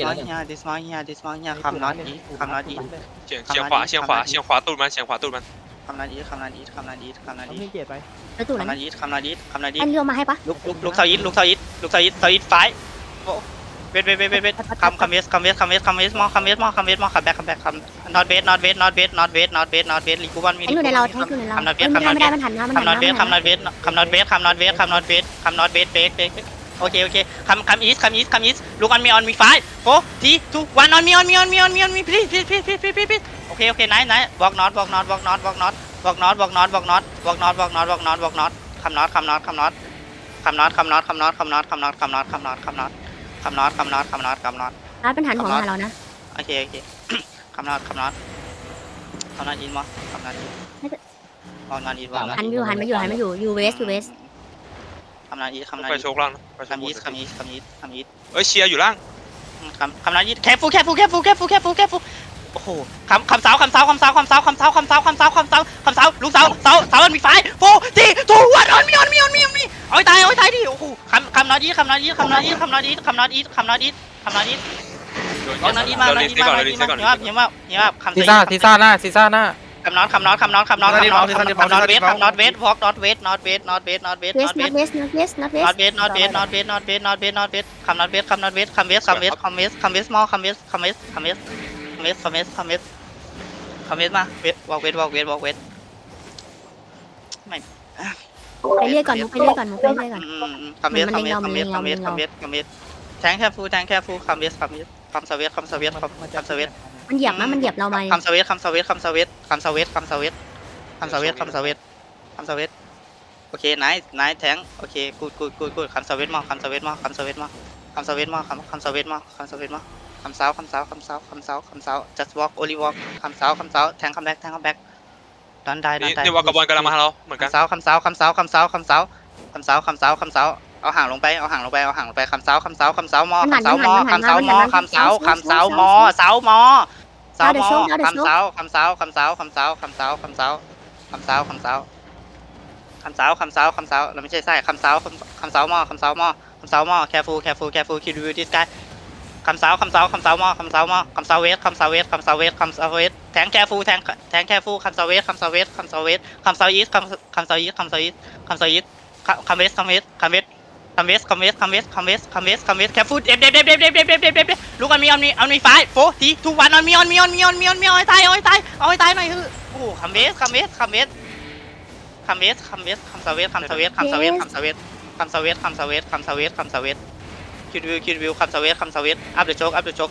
ขียนแล้ว one เนี่ย here this one คำนัดอีคำนัดอี เฉียงเฉียงขวาเฉียงขวาเฉียงขวาตูดมันเฉียงขวาตูดมันคำนัดอีคำนัดอีคำนัดอีคำนัดอีกีคำนัดอีคำนัดอีคำนัดอีอันเดียวมาให้ปะลุกลุกลุกเสายิดลุกเสายิดลุกเสายิเสายิไฟเวทเวทเวทเวทคำคำเวสคำเวสคำเวสคำเวสมองคำเวสมองคำเวสมองคำแบกคำแบกคำ not wait not wait not wait not wait not wait not wait ลีกูวันมีอันอยู่ในเราทำนัดเวสคำนัดไม่เวาคำหันหนัดเวสน้คำนัดเวสคำนัดเวสคำนัดเวสคำนัดเวสคำนัดเวสคำนัดเวสเบรกเบรก โอเคโอเคคัมคัมอีสคัมอีสคัมอีสลูกออนมีออนมีไฟโฟทีทูวันออนมีออนมีออนมีออนมีออนมี please please please please please please โอเคโอเคไหนไหน walk not walk not walk not walk not walk not walk not walk not walk not walk not walk not walk not คัม not คัม not คัม not คัม not คัม not คัม not คัม not คัม not คัม not คัม not คัม not คัม not คัม not คัม not คัม not ร้านเป็นหันหัวมาหาเรานะโอเคโอเคคำนอดคำนอดคำนอดอินมั้คำนอดอินมองนอนอินวางหันอยู่หันมาอยู่หันมาอยู่อยู่เวสอยู่เวส คำนอดอินคำนอดไปอินโชกล่างนะไปโชกคำบอีนสคำอีสคำอีสคำอีสเอ้ยเชียร์อยู่ล่างคำคำนอดอินแคฟูแคฟูแคฟูแคฟูแคฟูแคฟูโอ้โหคำคำเสาคำเสาคำเสาคำเสาคำเสาคำเสาคำเสาคำเสาคำเสาลูกเสาเสาเสามันมีไฟโฟทีทูวันออนมีออนมีออนมีออนมีเอาให้ตายเอาให้ตายดิโอ้โหคำคำนอดอินคำนอดอินคำนอดอินคำนอดอินคำนอดอินคำนอดอินคำนอดอินโดนลองนอดอินมานอดเราอิลินสต์มาก่อนนอเราดลิอิสนต์มาก่อนเห็นว่าเห็นว่าเห็นว่าคำซีซ่าซีซ่าหน้าซีซ่าหน้า คำนอดคำนอดคำนอดคำนอดคำนอดคำนอดคำนอดเวทคำนอดเวท walk not wait not wait not wait not wait เวส not นั wait ดเวสนัดเวสนัดเวส not wait not wait not wait not wait not wait not wait คำ not wait คำ not wait คำ wait คำ wait คำ wait คำ wait มอคำ wait คำ wait คำ wait คำ wait คำ wait คำ wait คำ wait มา wait walk wait walk wait walk wait ไม่ไปเรื่อยก่อนมุกไปเรื่อยก่อนมุกไปเรื่อยก่อนอืมคำ wait คำ wait คำ wait คำ wait คำ wait คำ wait แทงแค่ฟูแทงแค่ฟูคำ wait คำ wait คำ wait คำ wait คำมันคำ wait มันเหยียบนะมันเหยียบเรามาคำ wait คำ wait คำ wait คำ wait คำ wait คำ wait คำ wait คำ wait โอเคนายนายแทงโอเคกูดกูดกูดกูดคำสวิตมาคำสวิตมาคำสวิตมาคำสวิตมาคำคำสวิตมาคำสวิตมาคำเสาคำเสาคำเสาคำเสาคำเสา just walk only walk คำเสาคำเสาแทงคัมแบ็กแทงคัมแบ็กดันได้ดันนี่ได้นี่วากาบอลกำลังมาหาเราเหมือนกันคำเสาคำเสาคำเสาคำเสาคำเสาคำเสาคำเสาคำเสาเอาห่างลงไปเอาห่างลงไปเอาห่างลงไปคำเสาคำเสาคำเสามอคำเสามอคำเสามอคำเสาคำเสามอเสามอเสามอคำเสาคำเสาคำเสาคำเสาคำเสาคำเสาคำเสาคำเสาคำเสาคำเสาคำเสาเราไม่ใช่ไส้คำเสาคำคำเสาหม้อคำเสาหม้อคำเสาหม้อ careful careful careful keep the this guy คำเสาคำเสาคำเสาหม้อคำเสาหม้อคำเสาเวทคำเสาเวทคำเสาเวทคำเสาเวทแทง careful แทงแทง careful คำเสาเวทคำเสาเวทคำเสาเวทคำเสาอีสคำคำเสาอีสคำเสาอีสคำเสาอีสคำเวสคำเวสคำเวส คำเวสคำเวสคำเวสคำเวสคำเวสคำเวส careful เด็บเด็บเด็บเด็บเด็บเด็บเด็บเด็บเด็บเด็บลูกอันมีอันมีอันมีไฟโฟทีทุกวันอันมีอันมีอันมีอันมีอันมีอันตายอาให้ตายอาให้ตายหน่อยคือโอ้คำเวสคำเวสคำเวสคำเวสคำเวสคำสเวสคำสเวสคำสเวสคำสเวสคำสเวสคำสเวสคำสเวสคำสเวสคิดวิวคิดวิวคำสเวสคำสเวสอัพเดอะโชกอัพเดอะโชก